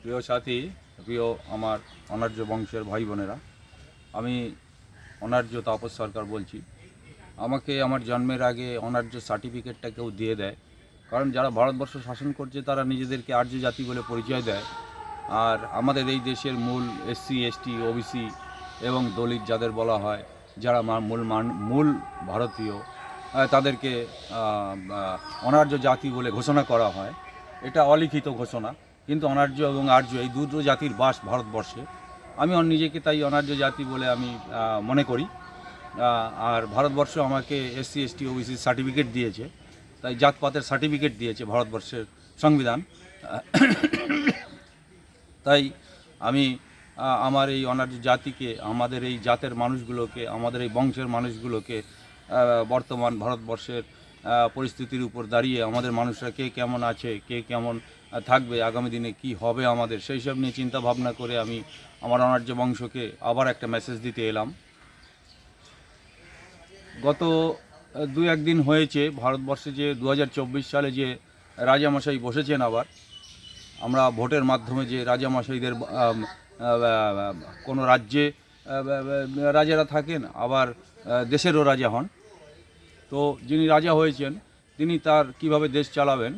প্রিয় সাথী, প্রিয় আমার অনার্য বংশের ভাই বোনেরা, আমি অনার্য তাপস সরকার বলছি। আমাকে আমার জন্মের আগে অনার্য সার্টিফিকেটটা কেউ দিয়ে দেয়। কারণ যারা ভারতবর্ষ শাসন করছে, তারা নিজেদেরকে আর্য জাতি বলে পরিচয় দেয়। আর আমাদের এই দেশের মূল এসসি, এসটি, ওবিসি এবং দলিত যাদের বলা হয়, যারা মূল মান, মূল ভারতীয় তাদেরকে অনার্য জাতি বলে ঘোষণা করা হয়। এটা অলিখিত ঘোষণা। কিন্তু অনার্য এবং আর্য, এই দুটো জাতির বাস ভারতবর্ষে। আমি নিজেকে তাই অনার্য জাতি বলে আমি মনে করি। আর ভারতবর্ষ আমাকে এসসি, এসটি, ওবিসি সার্টিফিকেট দিয়েছে। তাই জাতপাতের সার্টিফিকেট দিয়েছে ভারতবর্ষের সংবিধান। তাই আমি আমার এই অনার্য জাতিকে, আমাদের এই জাতের মানুষগুলোকে, আমাদের এই বংশের মানুষগুলোকে বর্তমান ভারতবর্ষের পরিস্থিতির উপর দাঁড়িয়ে আমাদের মানুষরা কে কেমন আছে, কে কেমন থাকবে, আগামী দিনে কি হবে আমাদের, সেই সব নিয়ে চিন্তা ভাবনা করে আমি আমার অনার্য বংশকে আবার একটা মেসেজ দিতে এলাম। গত দু একদিন হয়েছে, ভারতবর্ষে যে দু হাজার চব্বিশ সালে যে রাজামশাই বসেছেন আবার, আমরা ভোটের মাধ্যমে যে রাজামশাইদের কোনো রাজ্যে রাজারা থাকেন, আবার দেশেরও রাজা হন। তো যিনি রাজা হয়েছেন, তিনি তার কীভাবে দেশ চালাবেন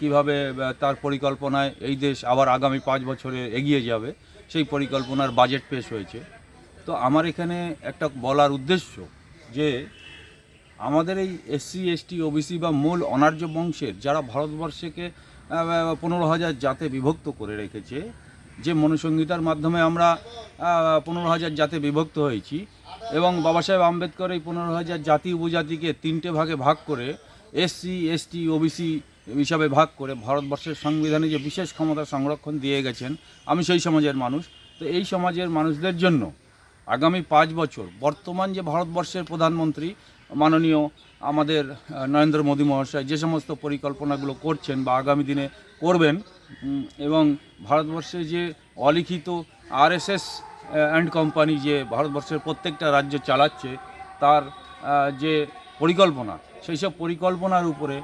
কীভাবে তার পরিকল্পনায় এই দেশ আবার আগামী পাঁচ বছরে এগিয়ে যাবে, সেই পরিকল্পনার বাজেট পেশ হয়েছে। তো আমার এখানে একটা বলার উদ্দেশ্য যে, আমাদের এই এসসি এসটি ওবিসি বা মূল অনার্য বংশের যারা ভারতবর্ষকে পনেরো হাজার জাতে বিভক্ত করে রেখেছে, যে মনুসংহিতার মাধ্যমে আমরা পনেরো হাজার জাতে বিভক্ত হয়েছি এবং বাবা সাহেব আম্বেদকর এই পনেরো হাজার জাতি উপজাতিকে তিনটে ভাগে ভাগ করে এসসি এসটি ওবিসি হিসাবে ভাগ করে ভারতবর্ষের সংবিধানে যে বিশেষ ক্ষমতা সংরক্ষণ দিয়ে গেছেন, আমি সেই সমাজের মানুষ। তো এই সমাজের মানুষদের জন্য আগামী পাঁচ বছর বর্তমান যে ভারতবর্ষের প্রধানমন্ত্রী, মাননীয় আমাদের নরেন্দ্র মোদী মহাশয় যে সমস্ত পরিকল্পনাগুলো করছেন বা আগামী দিনে করবেন এবং ভারতবর্ষে যে অলিখিত আরএসএস অ্যান্ড কোম্পানি যে ভারতবর্ষের প্রত্যেকটা রাজ্য চালাচ্ছে, তার যে পরিকল্পনা, সেই সব পরিকল্পনার উপরে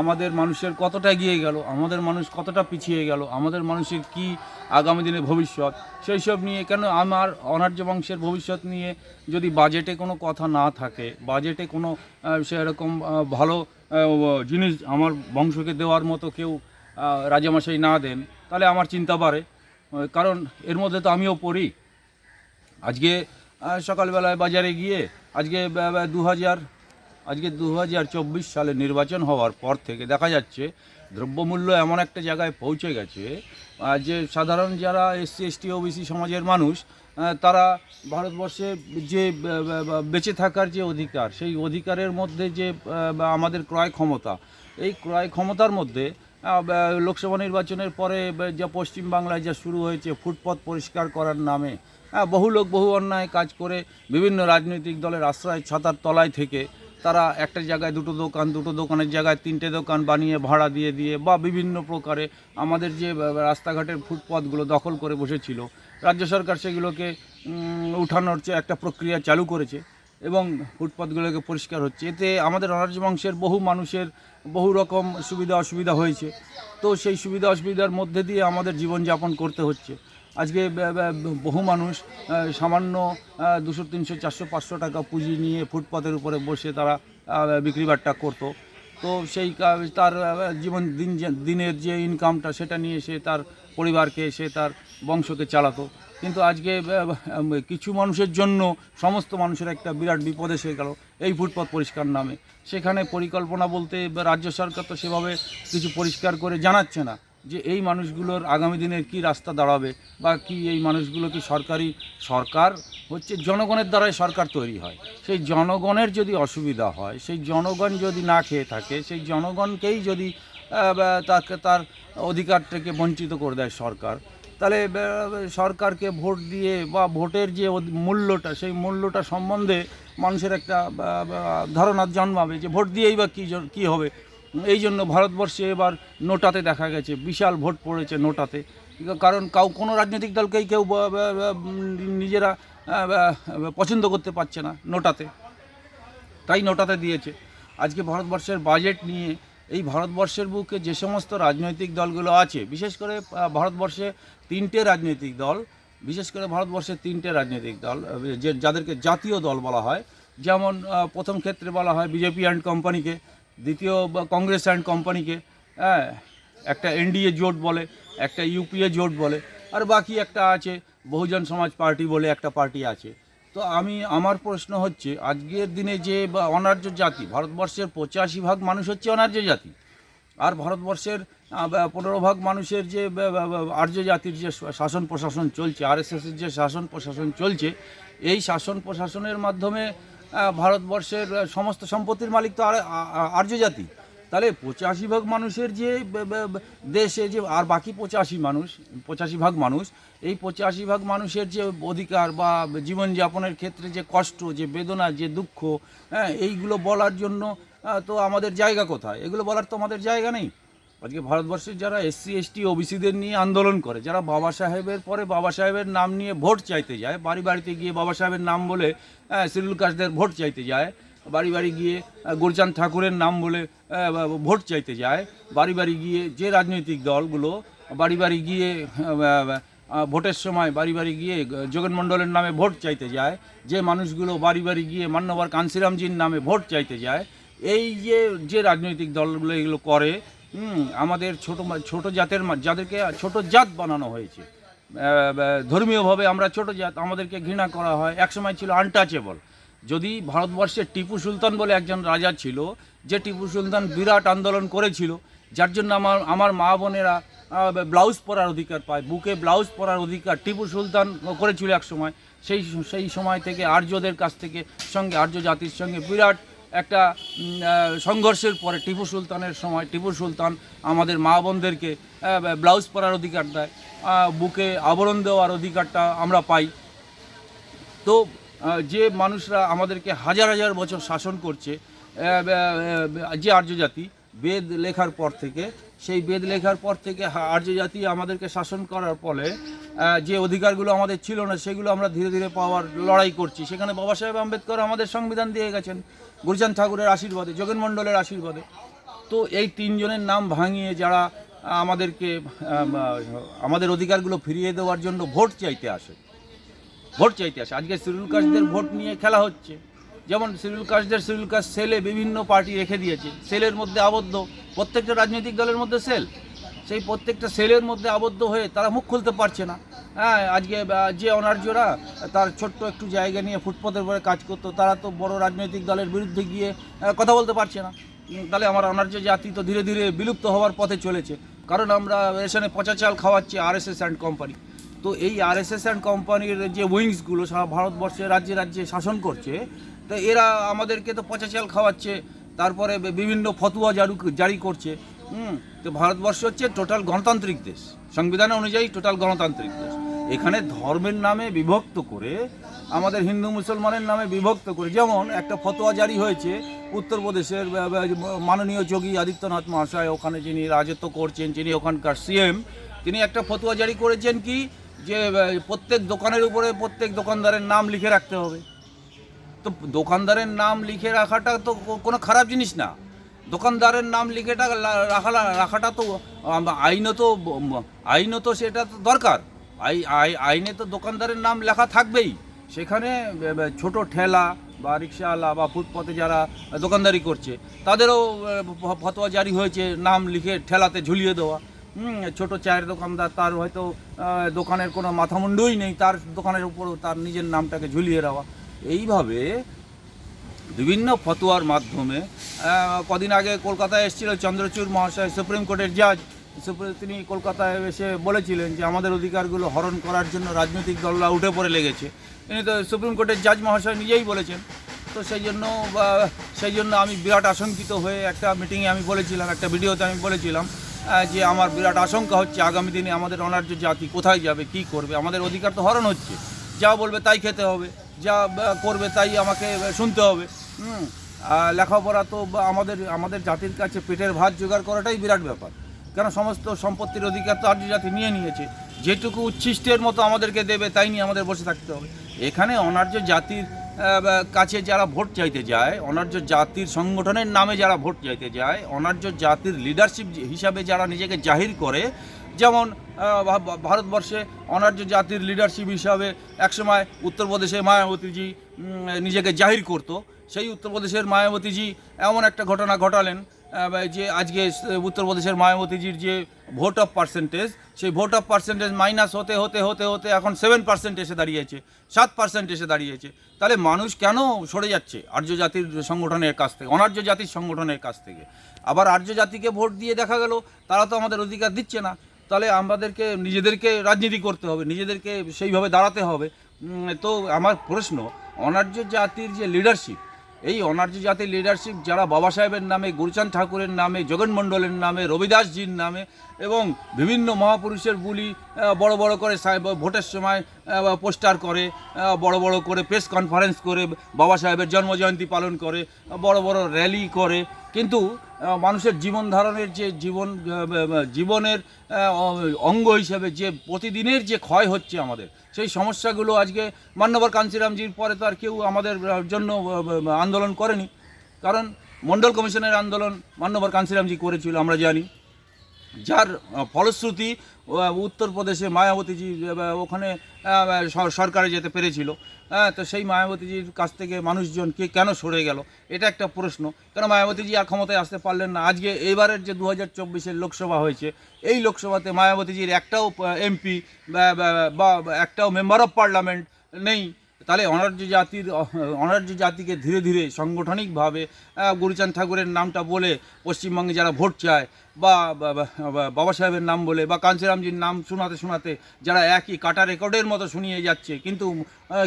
আমাদের মানুষের কতটা এগিয়ে গেল, আমাদের মানুষ কতটা পিছিয়ে গেল, আমাদের মানুষের কি আগামী দিনে ভবিষ্যৎ, সেই সব নিয়ে কেন আমার অনার্য বংশের ভবিষ্যৎ নিয়ে যদি বাজেটে কোনো কথা না থাকে বাজেটে কোনো সেরকম ভালো জিনিস আমার বংশকে দেওয়ার মতো কেউ রাজামশাই না দেন, তাহলে আমার চিন্তা বাড়ে। কারণ এর মধ্যে তো আমিও পড়ি। আজকে সকালবেলায় বাজারে গিয়ে, আজকে দু হাজার আজকে দু হাজার চব্বিশ সালে নির্বাচন হওয়ার পর থেকে দেখা যাচ্ছে দ্রব্যমূল্য এমন একটা জায়গায় পৌঁছে গেছে। যে সাধারণ যারা এসসি এসটি ওবিসি সমাজের মানুষ তারা ভারতবর্ষে যে বেঁচে থাকার যে অধিকার সেই অধিকারের মধ্যে যে আমাদের ক্রয় ক্ষমতা এই ক্রয় ক্ষমতার মধ্যে লোকসভা নির্বাচনের পরে যা পশ্চিমবাংলায় যা শুরু হয়েছে ফুটপথ পরিষ্কার করার নামে হ্যাঁ, বহু লোক বহু অন্যায় কাজ করে বিভিন্ন রাজনৈতিক দলের আশ্রয় ছাতার তলায় থেকে তারা একটা জায়গায় দুটো দোকান, দুটো দোকানের জায়গায় তিনটে দোকান বানিয়ে ভাড়া দিয়ে দিয়ে বা বিভিন্ন প্রকারে আমাদের যে রাস্তাঘাটের ফুটপথগুলো দখল করে বসেছিল। রাজ্য সরকার সেগুলোকে উঠানোর একটা প্রক্রিয়া চালু করেছে এবং ফুটপাথগুলোকে পরিষ্কার হচ্ছে। এতে আমাদের অনার্য বংশের বহু মানুষের বহু রকম সুবিধা অসুবিধা হয়েছে। তো সেই সুবিধা অসুবিধার মধ্যে দিয়ে আমাদের জীবনযাপন করতে হচ্ছে। আজকে বহু মানুষ সামান্য দুশো তিনশো চারশো পাঁচশো টাকা পুঁজি নিয়ে ফুটপাতের উপরে বসে তারা আহ, বিক্রি বাট্টা করতো। তো সেই তার জীবন দিন দিনের যে ইনকামটা সেটা নিয়ে সে তার পরিবারকে সে তার বংশকে চালাতো। কিন্তু আজকে কিছু মানুষের জন্য সমস্ত মানুষের একটা বিরাট বিপদ এসে গেল এই ফুটপাত পরিষ্কার নামে। সেখানে পরিকল্পনা বলতে রাজ্য সরকার তো সেভাবে কিছু পরিষ্কার করে জানাচ্ছে না। যে এই মানুষগুলোর আগামী দিনের কি রাস্তা দাঁড়াবে বা কি এই মানুষগুলো কি সরকারি সরকার হচ্ছে জনগণের দ্বারাই সরকার তৈরি হয়। সেই জনগণের যদি অসুবিধা হয়, সেই জনগণ যদি না খেয়ে থাকে, সেই জনগণকেই যদি তাকে তার অধিকার থেকে বঞ্চিত করে দেয় সরকার, তাহলে সরকারকে ভোট দিয়ে বা ভোটের যে মূল্যটা, সেই মূল্যটা সম্বন্ধে মানুষের একটা ধারণা জন্মাবে যে ভোট দিয়েই বা কী কী হবে। এই জন্য ভারতবর্ষে এবার নোটাতে দেখা গেছে, বিশাল ভোট পড়েছে নোটাতে। কারণ কাউ, কোনো রাজনৈতিক দলকেই কেউ নিজেরা পছন্দ করতে পারছে না নোটাতে। তাই নোটাতে দিয়েছে। আজকে ভারতবর্ষের বাজেট নিয়ে এই ভারতবর্ষের বুকে যে সমস্ত রাজনৈতিক দলগুলো আছে, বিশেষ করে ভারতবর্ষে তিনটে রাজনৈতিক দল, বিশেষ করে ভারতবর্ষের তিনটে রাজনৈতিক দল যে, যাদেরকে জাতীয় দল বলা হয়, যেমন প্রথম ক্ষেত্রে বলা হয় বিজেপি অ্যান্ড কোম্পানিকে দ্বিতীয় কংগ্রেস অ্যান্ড কোম্পানিকে হ্যাঁ একটা এনডিএ জোট বলে, একটা ইউপিএ জোট বলে, আর বাকি একটা আছে বহুজন সমাজ পার্টি বলে একটা পার্টি আছে। তো আমি, আমার প্রশ্ন হচ্ছে, আজকের দিনে যে অনার্য জাতি, ভারতবর্ষের পঁচাশি ভাগ মানুষ হচ্ছে অনার্য জাতি, আর ভারতবর্ষের পনেরো ভাগ মানুষের যে আর্য জাতির যে শাসন প্রশাসন চলছে, আরএসএসের যে শাসন প্রশাসন চলছে, এই শাসন প্রশাসনের মাধ্যমে ভারতবর্ষের সমস্ত সম্পত্তির মালিক তো আর্য জাতি। তাহলে পঁচাশি ভাগ মানুষের যে দেশে যে, আর বাকি পঁচাশি মানুষ, পঁচাশি ভাগ মানুষ, এই পঁচাশি ভাগ মানুষের যে অধিকার বা জীবনযাপনের ক্ষেত্রে যে কষ্ট, যে বেদনা, যে দুঃখ হ্যাঁ এইগুলো বলার জন্য তো আমাদের জায়গা কোথায়? এগুলো বলার তো আমাদের জায়গা নেই। আজকে ভারতবর্ষের যারা এসসি এসটি ওবিসিদের নিয়ে আন্দোলন করে, যারা বাবা সাহেবের পরে বাবা সাহেবের নাম নিয়ে ভোট চাইতে যায়, বাড়ি বাড়িতে গিয়ে বাবা সাহেবের নাম বলে শিডিউল কাস্টদের ভোট চাইতে যায়, বাড়ি বাড়ি গিয়ে গুরচাঁদ ঠাকুরের নাম বলে ভোট চাইতে যায়, বাড়ি বাড়ি গিয়ে যে রাজনৈতিক দলগুলো, বাড়ি বাড়ি গিয়ে ভোটের সময় বাড়ি বাড়ি গিয়ে যোগেন মণ্ডলের নামে ভোট চাইতে যায়, যে মানুষগুলো বাড়ি বাড়ি গিয়ে মান্যবর কান্সিরামজির নামে ভোট চাইতে যায়, এই যে যে রাজনৈতিক দলগুলো এগুলো করে আমাদের ছোট ছোট জাতের যাদেরকে, ছোট জাত বানানো হয়েছে। ধর্মীয়ভাবে আমরা ছোট জাত, আমাদেরকে ঘৃণা করা হয়। একসময় ছিল আনটাচেবল যদি ভারতবর্ষের টিপু সুলতান বলে একজন রাজা ছিল, যে টিপু সুলতান বিরাট আন্দোলন করেছিল, যার জন্য আমার আমার মা বোনেরা ব্লাউজ পরার অধিকার পায়, বুকে ব্লাউজ পরার অধিকার টিপু সুলতান করেছিল এক সময় সেই সেই সময় থেকে আর্যদের কাছ থেকে সঙ্গে, আর্য জাতির সঙ্গে বিরাট একটা সংঘর্ষের পরে টিপু সুলতানের সময় টিপু সুলতান আমাদের মা বোনদেরকে ব্লাউজ পরার অধিকার দেয় বুকে আবরণ দেওয়ার অধিকারটা আমরা পাই। তো যে মানুষরা আমাদেরকে হাজার হাজার বছর শাসন করছে যে আর্য জাতি বেদ লেখার পর থেকে, সেই বেদ লেখার পর থেকে আর্য জাতি আমাদেরকে শাসন করার ফলে যে অধিকারগুলো আমাদের ছিল না, সেগুলো আমরা ধীরে ধীরে পাওয়ার লড়াই করছি। সেখানে বাবা সাহেব আম্বেদকর আমাদের সংবিধান দিয়ে গেছেন গুরুচাঁদ ঠাকুরের আশীর্বাদে যোগেন মণ্ডলের আশীর্বাদে। তো এই তিনজনের নাম ভাঙিয়ে যারা আমাদেরকে আমাদের অধিকারগুলো ফিরিয়ে দেওয়ার জন্য ভোট চাইতে আসে। ভোট চাইতে আসে। আজকে শিডিউল কাস্টদের ভোট নিয়ে খেলা হচ্ছে। যেমন শিডিউল কাস্টদের শিডিউল কাস্ট সেলে বিভিন্ন পার্টি রেখে দিয়েছে। সেলের মধ্যে আবদ্ধ। প্রত্যেকটা রাজনৈতিক দলের মধ্যে সেল। সেই প্রত্যেকটা সেলের মধ্যে আবদ্ধ হয়ে তারা মুখ খুলতে পারছে না। হ্যাঁ আজকে যে অনার্যরা তার ছোট্ট একটু জায়গা নিয়ে ফুটপাতের উপরে কাজ করতো, তারা তো বড় রাজনৈতিক দলের বিরুদ্ধে গিয়ে কথা বলতে পারছে না। তাহলে আমার অনার্য জাতি তো ধীরে ধীরে বিলুপ্ত হওয়ার পথে চলেছে। কারণ আমরা রেশনে পচা চাল খাওয়াচ্ছি আরএসএস অ্যান্ড কোম্পানি তো এই আরএসএস অ্যান্ড কোম্পানির যে উইংসগুলো সারা ভারতবর্ষে রাজ্যে রাজ্যে শাসন করছে, তো এরা আমাদেরকে তো পচা চাল খাওয়াচ্ছে, তারপরে বিভিন্ন ফতুয়া জারু জারি করছে। তো ভারতবর্ষ হচ্ছে টোটাল গণতান্ত্রিক দেশ। সংবিধান অনুযায়ী টোটাল গণতান্ত্রিক দেশ। এখানে ধর্মের নামে বিভক্ত করে, আমাদের হিন্দু মুসলমানের নামে বিভক্ত করে, যেমন একটা ফতোয়া জারি হয়েছে, উত্তরপ্রদেশের মাননীয় যোগী আদিত্যনাথ মহাশয়, ওখানে যিনি রাজত্ব করছেন, যিনি ওখানকার সিএম তিনি একটা ফতোয়া জারি করেছেন কি, যে প্রত্যেক দোকানের উপরে প্রত্যেক দোকানদারের নাম লিখে রাখতে হবে। তো দোকানদারের নাম লিখে রাখাটা তো কোনো খারাপ জিনিস না। দোকানদারের নাম লিখেটা রাখা রাখাটা তো আম, আইনত ব- আইনত সেটা তো দরকার। আই আই- আইনে তো দোকানদারের নাম লেখা থাকবেই। সেখানে ছোট ঠেলা বা রিক্সাওয়ালা বা ফুটপথে যারা দোকানদারি করছে তাদেরও ফতোয়া জারি হয়েছে নাম লিখে ঠেলাতে ঝুলিয়ে দেওয়া। ছোট চায়ের দোকানদার তার হয়তো দোকানের কোনো মাথামুন্ডই নেই তার দোকানের উপরও তার নিজের নামটাকে ঝুলিয়ে দেওয়া। এইভাবে বিভিন্ন ফতোয়ার মাধ্যমে কদিন আগে কলকাতায় এসেছিল চন্দ্রচূড় মহাশয় সুপ্রিম কোর্টের জাজ। তিনি কলকাতায় এসে বলেছিলেন যে আমাদের অধিকারগুলো হরণ করার জন্য রাজনৈতিক দলরা উঠে পড়ে লেগেছে। তিনি তো সুপ্রিম কোর্টের জাজ মহাশয় নিজেই বলেছেন। তো সেই জন্য সেই জন্য আমি বিরাট আশঙ্কিত হয়ে একটা মিটিংয়ে আমি বলেছিলাম, একটা ভিডিওতে আমি বলেছিলাম যে আমার বিরাট আশঙ্কা হচ্ছে আগামী দিনে আমাদের অনার্য জাতি কোথায় যাবে, কি করবে? আমাদের অধিকার তো হরণ হচ্ছে। যা বলবে তাই খেতে হবে। যা করবে তাই আমাকে শুনতে হবে। হুম। লেখাপড়া তো আমাদের আমাদের জাতির কাছে পেটের ভাত জোগাড় করাটাই বিরাট ব্যাপার। কেন সমস্ত সম্পত্তির অধিকার তো আর্য জাতি নিয়ে নিয়েছে। যেটুকু উচ্ছিষ্টের মতো আমাদেরকে দেবে, তাই নিয়ে আমাদের বসে থাকতে হবে। এখানে অনার্য জাতির কাছে যারা ভোট চাইতে যায়, অনার্য জাতির সংগঠনের নামে যারা ভোট চাইতে যায়, অনার্য জাতির লিডারশিপ হিসাবে যারা নিজেকে জাহির করে যেমন ভারতবর্ষে অনার্য জাতির লিডারশিপ হিসাবে একসময় উত্তরপ্রদেশে মায়াবতীজি নিজেকে জাহির করত। সেই উত্তরপ্রদেশের মায়াবতীজি এমন একটা ঘটনা ঘটালেন যে আজকে উত্তরপ্রদেশের মায়াবতীজির যে ভোট অফ পার্সেন্টেজ সেই ভোট অফ পার্সেন্টেজ মাইনাস হতে হতে হতে হতে এখন সেভেন পার্সেন্ট এসে দাঁড়িয়েছে, সাত পার্সেন্ট এসে দাঁড়িয়েছে। তাহলে মানুষ কেন সরে যাচ্ছে আর্য জাতির সংগঠনের কাছ থেকে, অনার্য জাতির সংগঠনের কাছ থেকে? আবার আর্য জাতিকে ভোট দিয়ে দেখা গেল, তারা তো আমাদের অধিকার দিচ্ছে না। তাহলে আমাদেরকে, নিজেদেরকে রাজনীতি করতে হবে, নিজেদেরকে সেইভাবে দাঁড়াতে হবে। তো আমার প্রশ্ন, অনার্য জাতির যে লিডারশিপ এই অনার্য জাতির লিডারশিপ যারা বাবা সাহেবের নামে, গুরুচাঁদ ঠাকুরের নামে, জগন মণ্ডলের নামে, রবিদাসজির নামে এবং বিভিন্ন মহাপুরুষের বুলি বড় বড় করে ভোটের সময় পোস্টার করে বড় বড় করে প্রেস কনফারেন্স করে, বাবা সাহেবের জন্মজয়ন্তী পালন করে, বড় বড় র্যালি করে। কিন্তু মানুষের জীবন ধারণের যে জীবন জীবনের অঙ্গ হিসেবে যে প্রতিদিনের যে ক্ষয় হচ্ছে আমাদের সেই সমস্যাগুলো আজকে মান্যবর কাঞ্চিরামজির পরে তো আর কেউ আমাদের জন্য আন্দোলন করেনি। কারণ মণ্ডল কমিশনের আন্দোলন মান্যবর কাঞ্চিরামজি করেছিল, আমরা জানি। যার ফলশ্রুতি উত্তরপ্রদেশে মায়াবতীজি ওখানে সরকারে যেতে পেরেছিল। হ্যাঁ তো সেই মায়াবতীজির কাছ থেকে মানুষজন কে, কেন সরে গেল? এটা একটা প্রশ্ন। কেন মায়াবতীজি আর ক্ষমতায় আসতে পারলেন না? আজকে এবারের যে দু হাজার লোকসভা হয়েছে, এই লোকসভাতে মায়াবতীজির একটাও এমপি, বা একটাও মেম্বার অফ পার্লামেন্ট নেই। তাহলে অনার্য জাতির অনার্য জাতিকে ধীরে ধীরে সাংগঠনিকভাবে গুরুচাঁদ ঠাকুরের নামটা বলে পশ্চিমবঙ্গে যারা ভোট চায় বা বাবা সাহেবের নাম বলে বা কাঞ্চিরামজির নাম শোনাতে শোনাতে যারা একই কাটা রেকর্ডের মতো শুনিয়ে যাচ্ছে, কিন্তু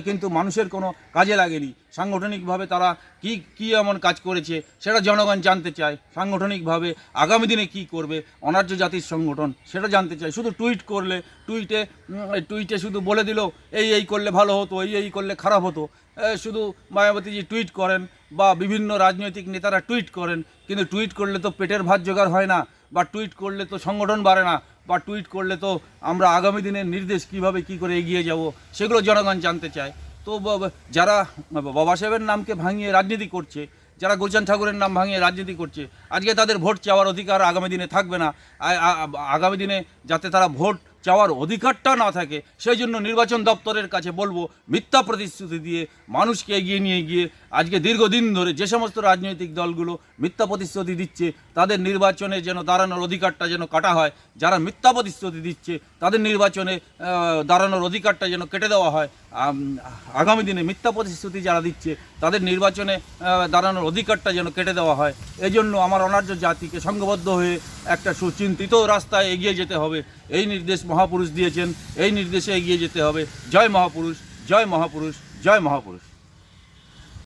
কিন্তু মানুষের কোনো কাজে লাগেনি। সাংগঠনিকভাবে তারা কি কি এমন কাজ করেছে সেটা জনগণ জানতে চায়। সাংগঠনিকভাবে আগামী দিনে কি করবে অনার্য জাতির সংগঠন সেটা জানতে চায়। শুধু টুইট করলে, টুইটে টুইটে শুধু বলে দিল, এই এই করলে ভালো হতো, এই এই করলে খারাপ হতো। শুধু মায়াবতীজি টুইট করেন বা বিভিন্ন রাজনৈতিক নেতারা টুইট করেন, কিন্তু টুইট করলে তো পেটের ভাত জোগাড় হয় না, বা টুইট করলে তো সংগঠন বাড়ে না, বা টুইট করলে তো আমরা আগামী দিনের নির্দেশ কীভাবে কি করে এগিয়ে যাব, সেগুলো জনগণ জানতে চায়। তো যারা বাবা সাহেবের নামকে ভাঙিয়ে রাজনীতি করছে, যারা গুলচান ঠাকুরের নাম ভাঙিয়ে রাজনীতি করছে, আজকে তাদের ভোট চাওয়ার অধিকার আগামী দিনে থাকবে না। আগামী দিনে যাতে তারা ভোট চাওয়ার অধিকারটা না থাকে, সেই জন্য নির্বাচন দপ্তরের কাছে বলব, মিথ্যা প্রতিশ্রুতি দিয়ে মানুষকে এগিয়ে নিয়ে গিয়ে আজকে দীর্ঘদিন ধরে যে সমস্ত রাজনৈতিক দলগুলো মিথ্যা প্রতিশ্রুতি দিচ্ছে, তাদের নির্বাচনে যেন দাঁড়ানোর অধিকারটা যেন কাটা হয়, যারা মিথ্যা প্রতিশ্রুতি দিচ্ছে, তাদের নির্বাচনে দাঁড়ানোর অধিকারটা যেন কেটে দেওয়া হয় আগামী দিনে মিথ্যা প্রতিশ্রুতি যারা দিচ্ছে, তাদের নির্বাচনে দাঁড়ানোর অধিকারটা যেন কেটে দেওয়া হয়। এজন্য আমার অনার্য জাতিকে সংঘবদ্ধ হয়ে একটা সুচিন্তিত রাস্তায় এগিয়ে যেতে হবে। এই নির্দেশ মহাপুরুষ দিয়েছেন, এই নির্দেশে এগিয়ে যেতে হবে। জয় মহাপুরুষ জয় মহাপুরুষ জয় মহাপুরুষ।